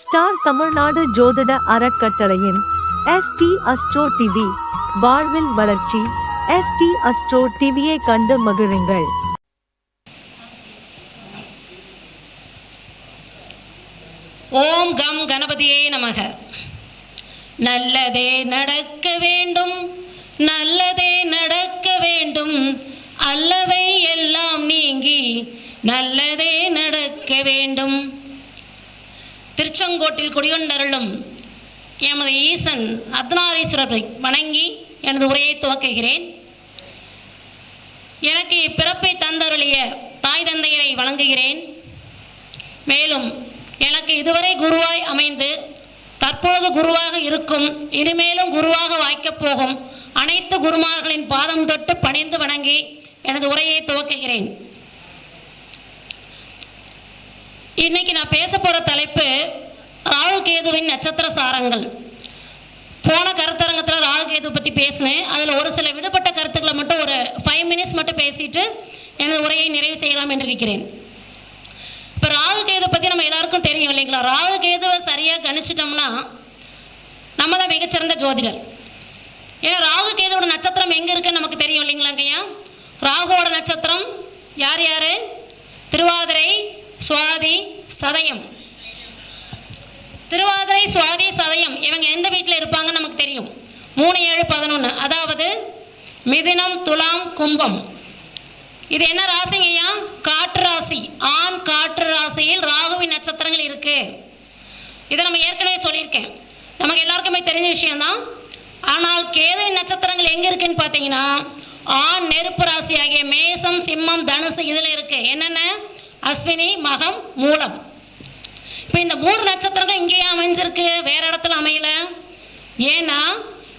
Star Tamil Nadu ஜோதிட அறக்கட்டளையின் ST astro TV வாழ்வில் வளர்ச்சி. எஸ்டி அஸ்ட்ரோ டிவியை கண்டு மகிழுங்கள். ஓம் கம் கணபதியே நமக. நல்லதே நடக்க வேண்டும். நல்லதே நடக்க வேண்டும். அல்லவை எல்லாம் நீங்கி நல்லதே நடக்க வேண்டும். திருச்செங்கோட்டில் குடிகொண்டருளும் எமது ஈசன் அர்த்தநாரீஸ்வரரை வணங்கி எனது உரையை துவக்குகிறேன். எனக்கு இப்பிறப்பை தந்தருளிய தாய் தந்தையரை வணங்குகிறேன். மேலும் எனக்கு இதுவரை குருவாய் அமைந்து தற்பொழுது குருவாக இருக்கும் இனிமேலும் குருவாக வாய்க்கப் போகும் அனைத்து குருமார்களின் பாதம் தொட்டு பணிந்து வணங்கி எனது உரையை துவக்குகிறேன். இன்னைக்கு நான் பேச போகிற தலைப்பு ராகு கேதுவின் நட்சத்திர சாரங்கள். போன கருத்தரங்கத்தில் ராகு கேது பற்றி பேசினேன். அதில் ஒரு சில விடுபட்ட கருத்துக்களை மட்டும் ஒரு ஃபைவ் மினிட்ஸ் மட்டும் பேசிட்டு எனது உரையை நிறைவு செய்யலாம் என்று இருக்கிறேன். இப்போ ராகு கேது பற்றி நம்ம எல்லாருக்கும் தெரியும் இல்லைங்களா? ராகு கேதுவை சரியாக கணிச்சிட்டோம்னா நம்ம தான் மிகச்சிறந்த ஜோதிடர். ஏன்னா ராகு கேதுவோட நட்சத்திரம் எங்கே இருக்குன்னு நமக்கு தெரியும் இல்லைங்களாங்கய்யா ராகுவோட நட்சத்திரம் யார் யார்? திருவாதிரை சுவாதி சதயம். திருவாதிரை சுவாதி சதயம். இவங்க எந்த வீட்டில் இருப்பாங்கன்னு நமக்கு தெரியும். மூணு ஏழு பதினொன்று அதாவது மிதினம் துலாம் கும்பம். இது என்ன ராசிங்கய்யா காற்று ராசி. ஆண் காற்று ராசியில் ராகுவின் நட்சத்திரங்கள் இருக்கு. இதை நம்ம ஏற்கனவே சொல்லியிருக்கேன். நமக்கு எல்லாருக்குமே தெரிஞ்ச விஷயம்தான். ஆனால் கேதுவின் நட்சத்திரங்கள் எங்கே இருக்குன்னு பார்த்தீங்கன்னா ஆண் நெருப்பு ராசி ஆகிய மேசம் சிம்மம் தனுசு இதில் இருக்கு. என்னென்ன? அஸ்வினி மகம் மூலம். இப்போ இந்த மூணு நட்சத்திரங்கள் இங்கேயே அமைஞ்சிருக்கு. வேற இடத்துல அமையல. ஏன்னா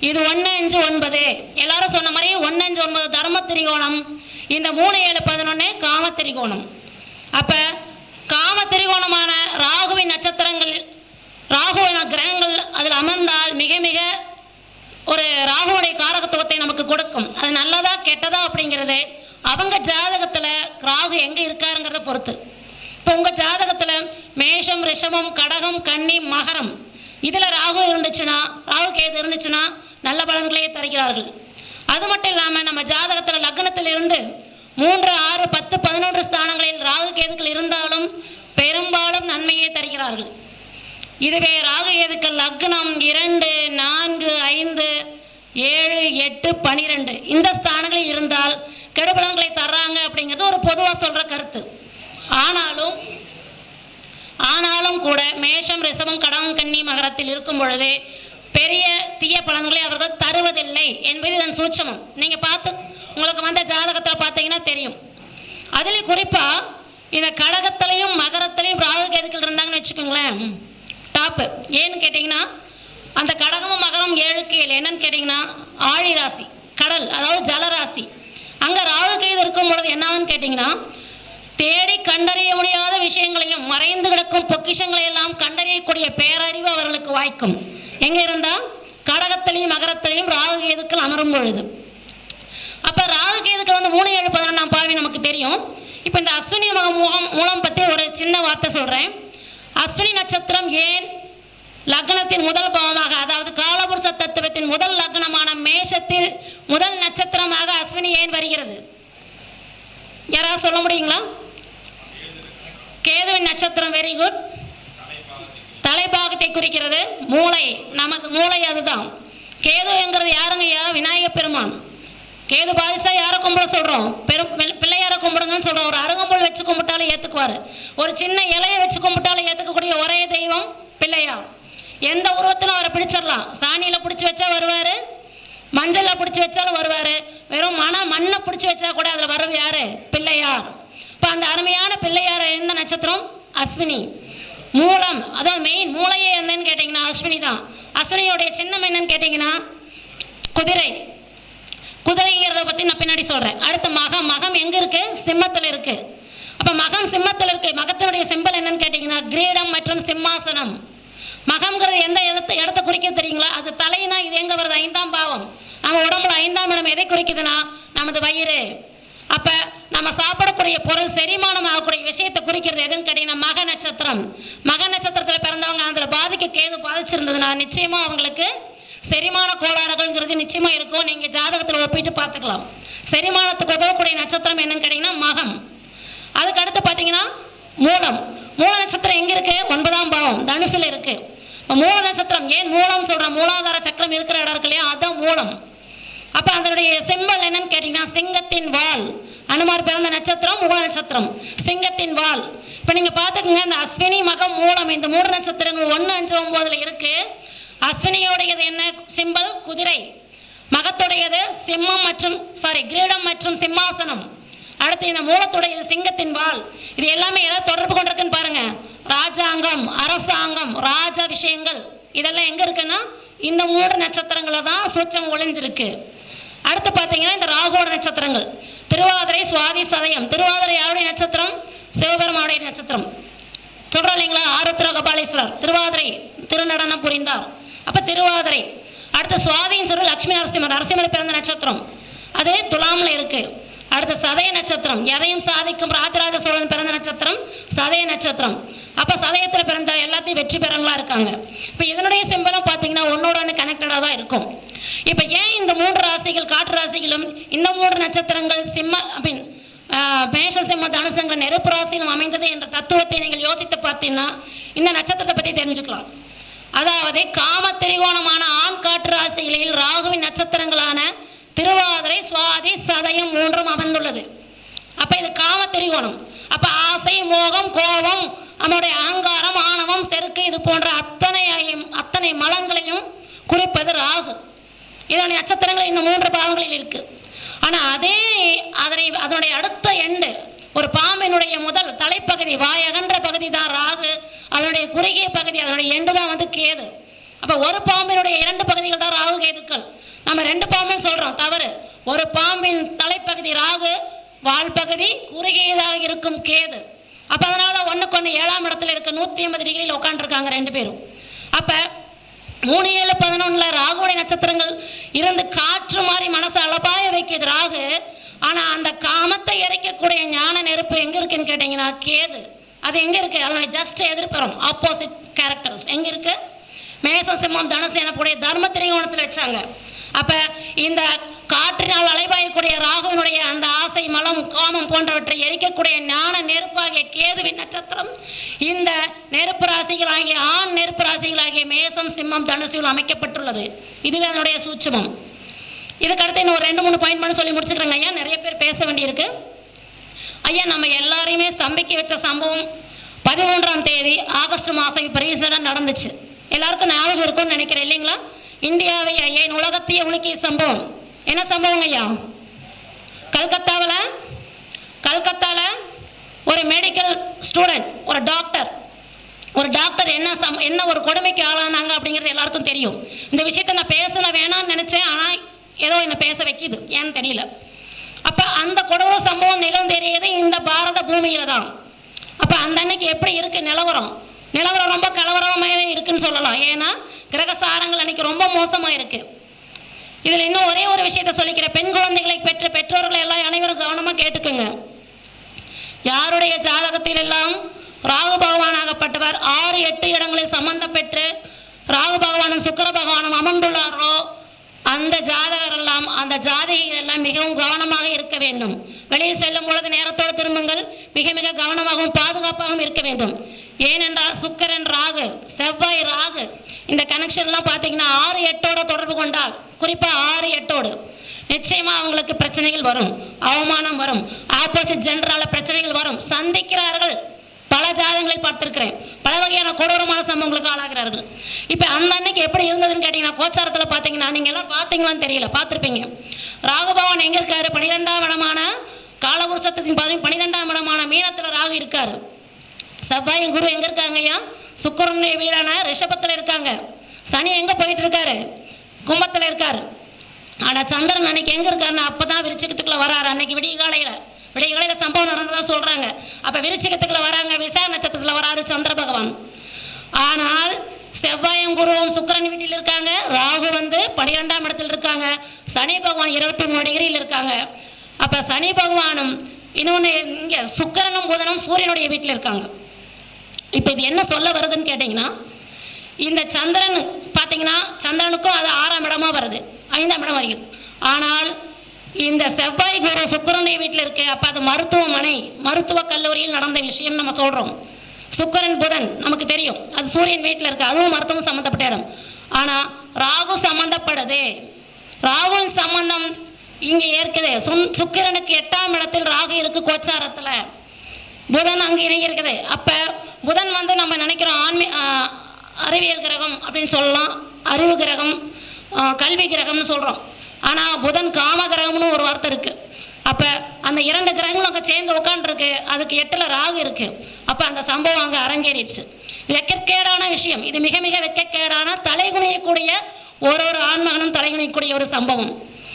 இது ஒன்று அஞ்சு ஒன்பது. எல்லாரும் சொன்ன மாதிரி ஒன்று அஞ்சு ஒன்பது தர்ம திரிகோணம். இந்த மூணு ஏழு பதினொன்று காம திரிகோணம். அப்போ காம திரிகோணமான ராகுவின் நட்சத்திரங்கள் ராகுவின் கிரகங்கள் அதில் அமர்ந்தால் மிக மிக ஒரு ராகுவுடைய காரகத்துவத்தை நமக்கு கொடுக்கும். அது நல்லதா கெட்டதா அப்படிங்கிறது அவங்க ஜாதகத்தில் ராகு எங்கே இருக்காருங்கிறத பொறுத்து. இப்போ உங்கள் ஜாதகத்தில் மேஷம் ரிஷபம் கடகம் கன்னி மகரம் இதில் ராகு இருந்துச்சுன்னா ராகு கேது இருந்துச்சுன்னா நல்ல பலன்களையே தருகிறார்கள். அது மட்டும் இல்லாமல் நம்ம ஜாதகத்தில் லக்னத்தில் இருந்து மூன்று ஆறு பத்து பதினொன்று ஸ்தானங்களில் ராகு கேதுக்கள் இருந்தாலும் பெரும்பாலும் நன்மையே தருகிறார்கள். இதுவே ராகு கேதுக்கள் லக்னம் இரண்டு நான்கு ஐந்து ஏழு எட்டு பனிரெண்டு. இந்த ஸ்தானங்களில் இருந்தால் தர்றாங்க அப்படிங்கிறது ஒரு பொதுவாக சொல்கிற கருத்து. ஆனாலும் ஆனாலும் கூட மேஷம் ரிஷபம் கடகம் கன்னி மகரத்தில் இருக்கும் பொழுது பெரிய தீய பலன்களை அவர்கள் தருவதில்லை என்பது இதன் சூட்சமம். நீங்கள் பார்த்து உங்களுக்கு வந்த ஜாதகத்தில் பார்த்தீங்கன்னா தெரியும். அதில் குறிப்பாக இந்த கடகத்திலையும் மகரத்திலையும் ராகு கேதுக்கள் இருந்தாங்கன்னு வச்சுக்கோங்களேன். டாப்பு ஏன்னு கேட்டிங்கன்னா அந்த கடகமும் மகரம் ஏழுக்கு ஏழு. என்னன்னு கேட்டிங்கன்னா ஆழி ராசி கடல் அதாவது ஜலராசி. அங்கே ராகு கேது இருக்கும் பொழுது என்னான்னு கேட்டிங்கன்னா தேடி கண்டறிய முடியாத விஷயங்களையும் மறைந்து கிடக்கும் பொக்கிஷங்களை எல்லாம் கண்டறியக்கூடிய பேரறிவு அவர்களுக்கு வாய்க்கும். எங்கே இருந்தால் கடகத்திலையும் மகரத்திலையும் ராகு கேதுக்கள் அமரும் பொழுது. அப்போ ராகு கேதுக்கள் வந்து மூணு ஏழு பதினொன்றாம் பார்வை நமக்கு தெரியும். இப்போ இந்த அஸ்வினி மகம் மூலம் மூலம் பற்றி ஒரு சின்ன வார்த்தை சொல்கிறேன் அஸ்வினி நட்சத்திரம் ஏன் லக்னத்தின் முதல் பாவமாக அதாவது காலபுருஷ தத்துவத்தின் முதல் லக்னமான மேஷத்தில் முதல் நட்சத்திரமாக அஸ்வினி ஏன் வருகிறது? யாராவது சொல்ல முடியுங்களா? கேதுவின் நட்சத்திரம் வெரி குட் தலைப்பாகத்தை குறிக்கிறது. மூளை நமது மூளை அதுதான். கேதுங்கிறது யாருங்கய்யா விநாயக பெருமான். கேது பாதிச்சா யாரை கும்பிட சொல்கிறோம் பெரும் பிள்ளையாரை கும்பிடுங்கன்னு சொல்கிறோம் ஒரு அருகம்புல் வச்சு கும்பிட்டாலும் ஏற்றுக்குவார் ஒரு சின்ன இலையை வச்சு கும்பிட்டாலும் ஏற்றுக்கக்கூடிய ஒரே தெய்வம் பிள்ளையார். எந்த உருவத்திலும் அவரை பிடிச்சிடலாம். சாணியில் பிடிச்சி வச்சா வருவார். மஞ்சளில் பிடிச்சி வச்சாலும் வருவார். வெறும் மன மண்ணை பிடிச்சி வச்சா கூட அதில் வரவு யார்? பிள்ளையார். இப்போ அந்த அருமையான பிள்ளையார் எந்த நட்சத்திரம்? அஸ்வினி. மூலம் அதாவது மெயின் மூளையே என்னன்னு கேட்டிங்கன்னா அஸ்வினி தான். அஸ்வினியோடைய சின்னம் என்னன்னு கேட்டிங்கன்னா குதிரை. குதிரைங்கிறத பற்றி நான் பின்னாடி சொல்கிறேன் அடுத்து மகம். மகம் எங்கே இருக்குது சிம்மத்தில் இருக்குது அப்போ மகம் சிம்மத்தில் இருக்குது மகத்தினுடைய சிம்பல் என்னன்னு கேட்டிங்கன்னா கிரீடம் மற்றும் சிம்மாசனம். மகம்ங்கிறது எந்த இடத்த இடத்த குறிக்க தெரியுங்களா? அது தலைனா இது எங்கே வருது? ஐந்தாம் பாவம். நம்ம உடம்புல ஐந்தாம் இடம் எதை குறிக்குதுன்னா? நமது வயிறு. அப்போ நம்ம சாப்பிடக்கூடிய பொருள் செரிமானம் ஆகக்கூடிய விஷயத்தை குறிக்கிறது எதுன்னு கேட்டீங்கன்னா மக நட்சத்திரம். மக நட்சத்திரத்தில் பிறந்தவங்க அதில் பாதிக்க கேது பாதிச்சிருந்ததுன்னா நிச்சயமாக அவங்களுக்கு செரிமான கோளாறுகள்ங்கிறது நிச்சயமாக இருக்கும். நீங்கள் ஜாதகத்தில் ஒப்பிட்டு பார்த்துக்கலாம். செரிமானத்துக்கு உதவக்கூடிய நட்சத்திரம் என்னன்னு கேட்டீங்கன்னா மகம். அதுக்கு அடுத்து பார்த்தீங்கன்னா மூலம். மூல நட்சத்திரம் எங்கே இருக்குது ஒன்பதாம் பாவம். தனுசில் இருக்குது மூல நட்சத்திரம் ஏன் மூலம் சொல்றோம் மூலாதார சக்கரம் இருக்கிற இடம் இருக்கு இல்லையா? அதுதான் மூலம். அப்ப அதனுடைய சிம்பல் என்னன்னு கேட்டீங்கன்னா சிங்கத்தின் வால். அனுமார் பிறந்த நட்சத்திரம் மூல நட்சத்திரம். சிங்கத்தின் வால். இப்ப நீங்க பாத்துக்கோங்க இந்த அஸ்வினி மகம் மூலம் இந்த மூணு நட்சத்திரங்கள் ஒன்று அஞ்சு ஒன்பதுல இருக்கு. அஸ்வினியோடையது என்ன? சிம்பல் குதிரை. மகத்துடையது சிம்மம் மற்றும் சாரி கிரீடம் மற்றும் சிம்மாசனம். அடுத்து இந்த மூலத்துடைய சிங்கத்தின் வால். இது எல்லாமே ஏதாவது தொடர்பு கொண்டிருக்குன்னு பாருங்க. ராஜாங்கம் அரசாங்கம் ராஜ விஷயங்கள். இதெல்லாம் எங்க இருக்குன்னா இந்த மூன்று நட்சத்திரங்களை தான் சூட்சம் ஒளிஞ்சிருக்கு அடுத்து பார்த்தீங்கன்னா இந்த ராகோட நட்சத்திரங்கள். திருவாதிரை சுவாதி சதயம். திருவாதிரை யாருடைய நட்சத்திரம்? சிவபெருமாவுடைய நட்சத்திரம். சொல்கிறோம் இல்லைங்களா? ஆருத்ர கபாலீஸ்வரர். திருவாதிரை திருநடனம் புரிந்தார். அப்போ திருவாதிரை. அடுத்து சுவாதின்னு சொல்லி லட்சுமி நரசிம்மர் நரசிம்மர் பிறந்த நட்சத்திரம். அது துலாமில் இருக்குது அடுத்த சதய நட்சத்திரம். எதையும் சாதிக்கும் ராஜராஜ சோழன் பிறந்த நட்சத்திரம் சதய நட்சத்திரம். அப்போ சதயத்தில் பிறந்த எல்லாத்தையும் வெற்றி பெறவங்களா இருக்காங்க. இப்போ இதனுடைய சிம்பலம் பார்த்தீங்கன்னா ஒன்னோட ஒன்று தான் இருக்கும். இப்போ ஏன் இந்த மூன்று ராசிகள் காற்று ராசிகளும் இந்த மூன்று நட்சத்திரங்கள் சிம்ம மீன் மேஷ சிம்ம தனுசங்க நெருப்பு ராசியிலும் அமைந்தது என்ற தத்துவத்தை நீங்கள் யோசித்து பார்த்தீங்கன்னா இந்த நட்சத்திரத்தை பற்றி தெரிஞ்சுக்கலாம். அதாவது காம திரிகோணமான ஆண் காற்று ராசிகளில் ராகுவின் நட்சத்திரங்களான திருவாதிரை சுவாதி சதயம் மூன்றும் அமைந்துள்ளது. அப்போ இது காம திரிகோணம். அப்போ ஆசை மோகம் கோபம் நம்முடைய அகங்காரம் ஆணவம் செருக்கு இது போன்ற அத்தனை அத்தனை மலங்களையும் குறிப்பது ராகு. இதனுடைய நட்சத்திரங்கள் இந்த மூன்று பாவங்களில் இருக்கு. ஆனால் அதே அதனை அதனுடைய அடுத்த எண்டு ஒரு பாம்பினுடைய முதல் தலைப்பகுதி வாய் அகன்ற பகுதி தான் ராகு. அதனுடைய குறுகிய பகுதி அதனுடைய எண்டு தான் வந்து கேது. அப்போ ஒரு பாம்பினுடைய இரண்டு பகுதிகள் தான் ராகு கேதுக்கள். நம்ம ரெண்டு பாம்புன்னு சொல்கிறோம் தவறு. ஒரு பாம்பின் தலைப்பகுதி ராகு வால் பகுதி குறுகியதாக இருக்கும் கேது. அப்போ அதனால தான் ஒண்ணுக்கு ஒன்று ஏழாம் இடத்துல இருக்க நூற்றி ஐம்பது டிகிரியில் உட்காந்துருக்காங்க ரெண்டு பேரும். அப்போ மூணு ஏழு பதினொன்றில் ராகுடைய நட்சத்திரங்கள் இருந்து காற்று மாதிரி மனசை அளபாய வைக்கிறது ராகு. ஆனால் அந்த காமத்தை இறைக்கக்கூடிய ஞான நெருப்பு எங்கே இருக்குன்னு கேட்டிங்கன்னா கேது. அது எங்கே இருக்குது அதனுடைய ஜஸ்ட் எதிர்ப்புறம் ஆப்போசிட் கேரக்டர்ஸ் எங்கே இருக்குது மேச சிம்மம் தனுசு எனக்கூடிய தர்ம திரிகோணத்தில் வச்சாங்க. அப்போ இந்த காற்றினால் அலைபாயக்கூடிய ராகுவினுடைய அந்த ஆசை மலம் காமம் போன்றவற்றை எரிக்கக்கூடிய ஞான நெருப்பாகிய கேதுவின் நட்சத்திரம் இந்த நெருப்பு ராசிகளாகிய ஆண் நெருப்பு ராசிகளாகிய மேசம் சிம்மம் தனுசில் அமைக்கப்பட்டுள்ளது. இதுவே அதனுடைய சூட்சமம். இதுக்கடுத்து இன்னும் ஒரு ரெண்டு மூணு பாயிண்ட் பண்ண சொல்லி முடிச்சுக்கிறேங்க ஐயா. நிறைய பேர் பேச வேண்டியிருக்கு. ஐயா நம்ம எல்லாரையுமே சம்பிக்க வச்ச சம்பவம் பதிமூன்றாம் தேதி ஆகஸ்ட் மாதம் இப்போ ரீசெண்டாக நடந்துச்சு. எல்லாருக்கும் ஞாபகம் இருக்கும்னு நினைக்கிறேன் இல்லைங்களா? இந்தியாவை ஏன் உலகத்தையே உலுக்கிய சம்பவம். என்ன சம்பவம் ஐயா? கல்கத்தாவில்? கல்கத்தாவில் ஒரு மெடிக்கல் ஸ்டூடெண்ட் ஒரு டாக்டர் ஒரு டாக்டர் என்ன சம் என்ன ஒரு கொடுமைக்கு ஆளானாங்க அப்படிங்கிறது எல்லாருக்கும் தெரியும். இந்த விஷயத்தை நான் பேசல வேணாம்னு நினச்சேன் ஆனால் ஏதோ என்னை பேச வைக்கிது. ஏன்னு தெரியல. அப்போ அந்த கொடூர சம்பவம் நிகழ்ந்தேறியது இந்த பாரத பூமியில் தான். அப்போ அந்த அன்னைக்கு எப்படி இருக்குது நிலவரம்? நிலவரம் ரொம்ப கலவரமாகவே இருக்குன்னு சொல்லலாம். ஏன்னா கிரகசாரங்கள் அன்னைக்கு ரொம்ப மோசமாக இருக்குது இதில் இன்னும் ஒரே ஒரு விஷயத்தை சொல்லிக்கிறேன். பெண் குழந்தைகளை பெற்ற பெற்றோர்களை எல்லாம் அனைவரும் கவனமாக கேட்டுக்குங்க. யாருடைய ஜாதகத்தில் எல்லாம் ராகு பகவான் ஆகப்பட்டவர் ஆறு எட்டு இடங்களில் சம்பந்தம் பெற்று ராகு பகவானும் சுக்கிர பகவானும் அமர்ந்துள்ளாரோ அந்த ஜாதகர் எல்லாம் அந்த ஜாதகிகள் எல்லாம் மிகவும் கவனமாக இருக்க வேண்டும். வெளியே செல்லும் பொழுது நேரத்தோடு திரும்புங்கள். மிக மிக கவனமாகவும் பாதுகாப்பாகவும் இருக்க வேண்டும். ஏனென்றால் சுக்கரன் ராகு செவ்வாய் ராகு இந்த கனெக்ஷன்லாம் பார்த்தீங்கன்னா ஆறு எட்டோட தொடர்பு கொண்டால் குறிப்பாக ஆறு எட்டோடு நிச்சயமாக அவங்களுக்கு பிரச்சனைகள் வரும் அவமானம் வரும். ஆப்போசிட் ஜென்டரால பிரச்சனைகள் வரும். சந்திக்கிறார்கள் பல ஜாதகங்களை பார்த்துருக்கிறேன். பல வகையான கொடூரமான சம்பவங்களுக்கு ஆளாகிறார்கள். இப்போ அந்த அன்னைக்கு எப்படி இருந்ததுன்னு கேட்டிங்கன்னா கோச்சாரத்தில் பார்த்தீங்கன்னா நீங்கள் எல்லாம் பார்த்தீங்களான்னு தெரியல பார்த்துருப்பீங்க ராகுபவன் எங்கே இருக்காரு? பன்னிரெண்டாம் இடமான காலபுருஷத்தின் பதி பன்னிரெண்டாம் இடமான மீனத்தில் ராகு இருக்காரு. செவ்வாய் குரு எங்கே இருக்காங்க ஐயா? சுக்கரனுடைய வீடான ரிஷபத்தில் இருக்காங்க. சனி எங்கே போயிட்டு இருக்காரு கும்பத்தில் இருக்காரு. ஆனால் சந்திரன் அன்னைக்கு எங்கே இருக்காருன்னா அப்போ தான் விருச்சிகத்துக்குள்ள வராரு அன்னைக்கு விடிய காலையில். விடிய காலையில் சம்பவம் நடந்ததா சொல்கிறாங்க அப்போ விருச்சிகத்துக்குள்ள வராங்க விசா நட்சத்திரத்தில் வராரு சந்திர பகவான். ஆனால் செவ்வாயும் குருவும் சுக்கிரன் வீட்டில் இருக்காங்க. ராகு வந்து பனிரெண்டாம் இடத்தில் இருக்காங்க. சனி பகவான் இருபத்தி மூணு டிகிரியில் இருக்காங்க. அப்போ சனி பகவானும் இன்னொன்று இங்கே சுக்கிரனும் புதனும் சூரியனுடைய வீட்டில் இருக்காங்க. இப்போ இது என்ன சொல்ல வருதுன்னு கேட்டிங்கன்னா இந்த சந்திரன் பார்த்தீங்கன்னா சந்திரனுக்கும் அது ஆறாம் இடமா வருது. ஐந்தாம் இடம் வருகிறது. ஆனால் இந்த செவ்வாய் குரு சுக்கரனுடைய வீட்டில் இருக்கு அப்போ அது மருத்துவமனை மருத்துவக் கல்லூரியில் நடந்த விஷயம் நம்ம சொல்கிறோம் சுக்கிரன் புதன் நமக்கு தெரியும். அது சூரியன் வீட்டில் இருக்கு அதுவும் மருத்துவம் சம்மந்தப்பட்ட இடம். ஆனால் ராகு சம்மந்தப்படுது ராகுவின் சம்பந்தம் இங்கே ஏற்குது. சுன் சுக்கிரனுக்கு எட்டாம் இடத்தில் ராகு இருக்கு கோச்சாரத்தில். புதன் அங்கே இணங்கி இருக்குது. அப்போ புதன் வந்து நம்ம நினைக்கிறோம் ஆன்மீ அறிவியல் கிரகம் அப்படின்னு சொல்லலாம். அறிவு கிரகம் கல்வி கிரகம்னு சொல்கிறோம் ஆனால் புதன் காம கிரகம்னு ஒரு வார்த்தை இருக்குது அப்போ அந்த இரண்டு கிரகங்களும் அங்கே சேர்ந்து உட்காந்துருக்கு அதுக்கு எட்டில் ராகு இருக்குது அப்போ அந்த சம்பவம் அங்கே அரங்கேறிடுச்சு. வெக்கக்கேடான விஷயம். இது மிக மிக வெக்கக்கேடான தலைகுனியக்கூடிய ஒரு ஒரு ஆண்மகனும் தலைகுனியக்கூடிய ஒரு சம்பவம்.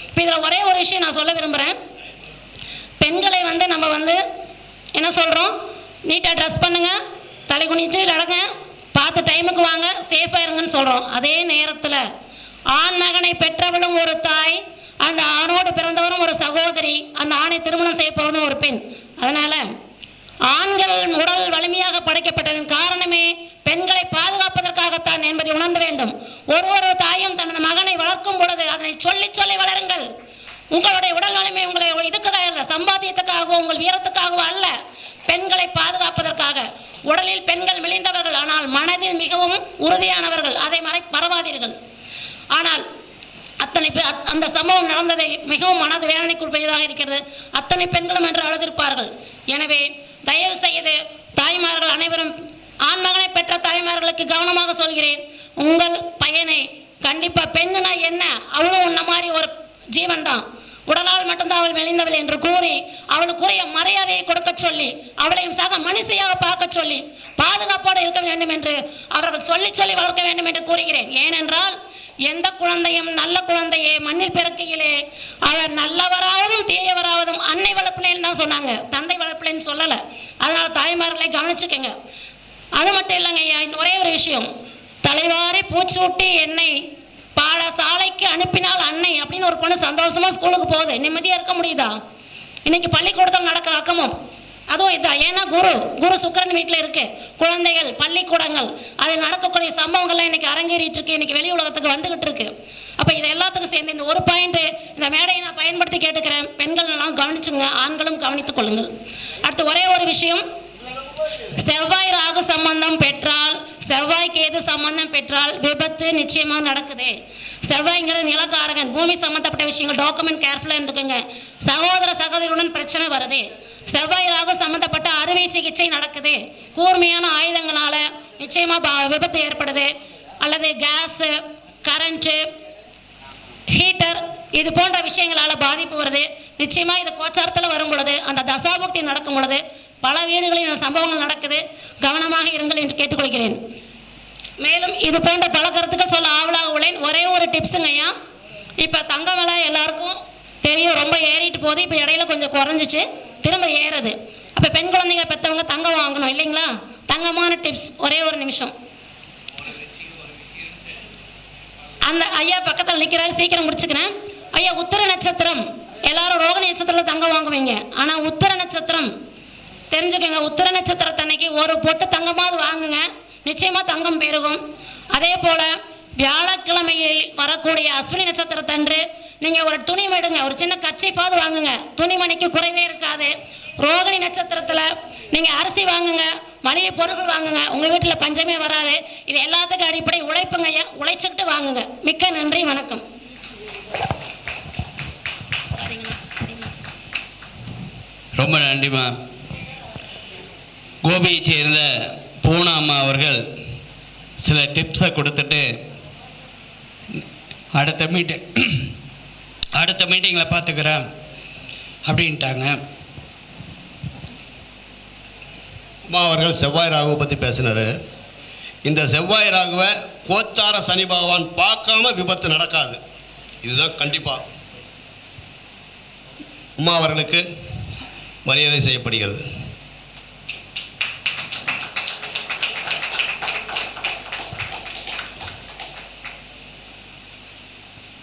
இப்போ இதில் ஒரே ஒரு விஷயம் நான் சொல்ல விரும்புகிறேன் பெண்களை வந்து நம்ம வந்து என்ன சொல்கிறோம் நீட்டாக ட்ரெஸ் பண்ணுங்கள் தலை குனிச்சு நடங்க பார்த்து டைமுக்கு வாங்க சேஃபாக இருங்கன்னு சொல்கிறோம் அதே நேரத்தில் ஆண் மகனை பெற்றவளும் ஒரு தாய் அந்த ஆணோடு பிறந்தவரும் ஒரு சகோதரி அந்த ஆணை திருமணம் செய்ய போகிறதும் ஒரு பெண். அதனால் ஆண்கள் உடல் வலிமையாக படைக்கப்பட்டதன் காரணமே பெண்களை பாதுகாப்பதற்காகத்தான் என்பதை உணர்ந்து வேண்டும். ஒரு ஒரு தாயும் தனது மகனை வளர்க்கும் பொழுது அதனை சொல்லி சொல்லி வளருங்கள். உங்களுடைய உடல் வலிமை உங்களை இதுக்காக அல்ல சம்பாத்தியத்துக்காகவோ உங்கள் வீரத்துக்காகவோ அல்ல பெண்களை பாதுகாப்பதற்காக. உடலில் பெண்கள் மெலிந்தவர்கள் ஆனால் மனதில் மிகவும் உறுதியானவர்கள். அதை மறை மறவாதீர்கள். ஆனால் அத்தனை பே அத்- அந்த சம்பவம் நடந்ததை மிகவும் மனது வேதனைக்குரியதாக இருக்கிறது. அத்தனை பெண்களும் என்று அழுதிருப்பார்கள். எனவே தயவு செய்து தாய்மார்கள் அனைவரும் ஆண்மகனை பெற்ற தாய்மார்களுக்கு கவனமாக சொல்கிறேன். உங்கள் பையனை கண்டிப்பாக பெண்ணுனா என்ன? அவளும் உன்ன மாதிரி ஒரு ஜீவன் தான் உடலால் மட்டும்தான் அவள் மெலிந்தவள் என்று கூறி அவளுக்குரிய மரியாதையை கொடுக்க சொல்லி அவளையும் சக மனுஷியாக பார்க்க சொல்லி பாதுகாப்போடு இருக்க வேண்டும் என்று அவர்கள் சொல்லி சொல்லி வளர்க்க வேண்டும் என்று கூறுகிறேன். ஏனென்றால் எந்த குழந்தையும் நல்ல குழந்தையே மண்ணில் பிறக்கையிலே அவர் நல்லவராவதும் தீயவராவதும் அன்னை வளர்ப்பிலேன்னு தான் சொன்னாங்க. தந்தை வளர்ப்பிலேன்னு சொல்லலை. அதனால் தாய்மார்களை கவனிச்சுக்கங்க. அது மட்டும் இல்லைங்க ஐயா ஒரே ஒரு விஷயம். தலைவாரி பூச்சூட்டி என்னை பாடசாலைக்கு அனுப்பினால் அன்னை அப்படின்னு ஒரு பொண்ணு சந்தோஷமாக ஸ்கூலுக்கு போகுது. நிம்மதியாக இருக்க முடியுதா? இன்னைக்கு பள்ளிக்கூடத்தில் நடக்கிற அக்கமும். அதுவும் இதுதான் ஏன்னா குரு குரு சுக்கிரன் வீட்டில் இருக்கு. குழந்தைகள் பள்ளிக்கூடங்கள் அதில் நடக்கக்கூடிய சம்பவங்கள்லாம் இன்னைக்கு அரங்கேறிட்டு இருக்கு இன்னைக்கு வெளி உலகத்துக்கு வந்துகிட்டு இருக்கு அப்போ இது எல்லாத்துக்கும் சேர்ந்து இந்த ஒரு பாயிண்ட் இந்த மேடையை நான் பயன்படுத்தி கேட்டுக்கிறேன். பெண்கள் எல்லாம் கவனிச்சுங்க ஆண்களும் கவனித்துக் கொள்ளுங்கள். அடுத்து ஒரே ஒரு விஷயம். செவ்வாய் ராகு சம்பந்தம் பெற்றால் செவ்வாய் கேது சம்பந்தம் பெற்றால் விபத்து நிச்சயமாக நடக்குது. செவ்வாய்ங்கிற நிலக்காரகன் பூமி சம்பந்தப்பட்ட விஷயங்கள் டாக்குமெண்ட் கேர்ஃபுல்லாக இருந்துக்கோங்க. சகோதர சகோதரியுடன் பிரச்சனை வருது. செவ்வாய் ராகு சம்பந்தப்பட்ட அறுவை சிகிச்சை நடக்குது. கூர்மையான ஆயுதங்களால நிச்சயமாக விபத்து ஏற்படுது. அல்லது கேஸு கரண்ட்டு ஹீட்டர் இது போன்ற விஷயங்களால் பாதிப்பு வருது. நிச்சயமாக இது கோச்சாரத்தில் வரும் பொழுது அந்த தசாபுக்தி நடக்கும் பொழுது பல வீடுகளில் சம்பவங்கள் நடக்குது. கவனமாக இருங்கள் என்று கேட்டுக்கொள்கிறேன். மேலும் இது போன்ற பல கருத்துக்கள் சொல்ல ஆவலாக உள்ளேன். ஒரே ஒரு டிப்ஸுங்க ஐயா. இப்போ தங்க விலை எல்லாருக்கும் தெரியும். ரொம்ப ஏறிட்டு போகுது. இப்போ இடையில கொஞ்சம் குறைஞ்சிச்சு. திரும்ப ஏறுது. அப்போ பெண் குழந்தைங்க பெற்றவங்க தங்கம் வாங்கணும் இல்லைங்களா? தங்கமான டிப்ஸ் ஒரே ஒரு நிமிஷம். அந்த ஐயா பக்கத்தில் நிற்கிறாரு சீக்கிரம் முடிச்சுக்கிறேன். ஐயா உத்தர நட்சத்திரம். எல்லாரும் ரோக நட்சத்திரத்தில் தங்கம் வாங்குவீங்க. ஆனால் உத்தர நட்சத்திரம் தெரிஞ்சுக்கோங்க உத்தர நட்சத்திரத்தன்னைக்கு ஒரு பொட்டு தங்கமாவது வாங்குங்க. நிச்சயமாக தங்கம் பெருகும். அதே போல் வியாழக்கிழமையில் வரக்கூடிய அஸ்வினி நட்சத்திரத்தன்று நீங்கள் ஒரு துணி எடுங்க ஒரு சின்ன கச்சைப்பாவது வாங்குங்க. துணிமணிக்கு குறைவே இருக்காது. ரோகிணி நட்சத்திரத்தில் நீங்கள் அரிசி வாங்குங்க மளிகை பொருட்கள் வாங்குங்க உங்கள் வீட்டில் பஞ்சமே வராது. இது எல்லாத்துக்கும் அடிப்படை உழைப்புங்க ஐயா. உழைச்சிக்கிட்டு வாங்குங்க. மிக்க நன்றி வணக்கம். ரொம்ப நன்றிம்மா கோபியை சேர்ந்த பூனா அவர்கள் சில டிப்ஸை கொடுத்துட்டு அடுத்த மீட்டிங் அடுத்த மீட்டிங்கில் பார்த்துக்கிறேன் அப்படின்ட்டாங்க. அம்மா அவர்கள் செவ்வாய் ராகுவை பற்றி பேசினார். இந்த செவ்வாய் ராகுவை கோச்சார சனி பகவான் பார்க்காம விபத்து நடக்காது. இதுதான் கண்டிப்பாக அம்மா அவர்களுக்கு மரியாதை செய்யப்படுகிறது.